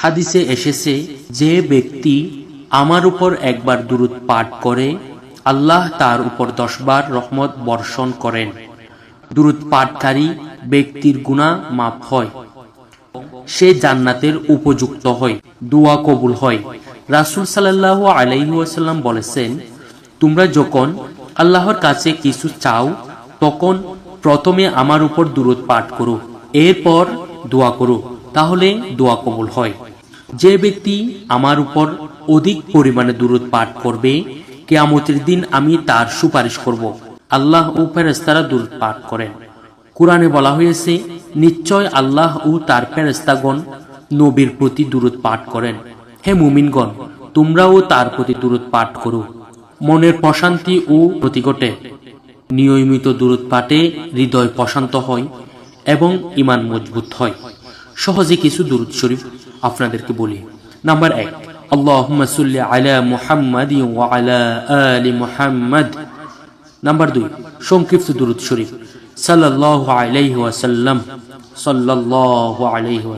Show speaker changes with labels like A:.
A: হাদিসে এসেছে যে ব্যক্তি আমার উপর একবার দুরুদ পাঠ করে, আল্লাহ তার উপর দশবার রহমত বর্ষণ করেন। দুরুদ পাঠকারী ব্যক্তির গুণা মাপ হয়। সে জান্নাতের উপযুক্ত হয়, দোয়া কবুল হয়। রাসুল সাল্লাহ আলাইসাল্লাম বলেছেন, তোমরা যখন আল্লাহর কাছে কিছু চাও, তখন প্রথমে আমার উপর দূরত পাঠ করো, এরপর দোয়া করো। তাহলে দোয়া কবুল হয়। যে ব্যক্তি আমার উপর অধিক পরিমাণে দূরত পাঠ করবে, কেয়ামতের দিন আমি তার সুপারিশ করব। আল্লাহ ও ফেরেস্তারা দূরত পাঠ করেন। কোরআনে বলা হয়েছে, নিশ্চয় আল্লাহ ও তার ফেরেস্তাগণ নবীর প্রতি দূরত পাঠ করেন। হে মুমিনগণ, তোমরাও তার প্রতি দূরত পাঠ করো। মনের প্রশান্তি ও প্রতি ঘটে। নিয়মিত দূরত পাঠে হৃদয় প্রশান্ত হয় এবং ইমান মজবুত হয়। সহজে কিছু দূরত শরীফ আপনাদেরকে বলি। নাম্বার এক, আল্লাহুম্মা সাল্লি আলা মুহাম্মাদি ওয়া আলা আলি মুহাম্মাদ। নাম্বার দুই, সংক্ষিপ্ত দুরুদ শরীফ, সাল্লাল্লাহু আলাইহি ওয়াসাল্লাম, সাল্লাল্লাহু আলাইহি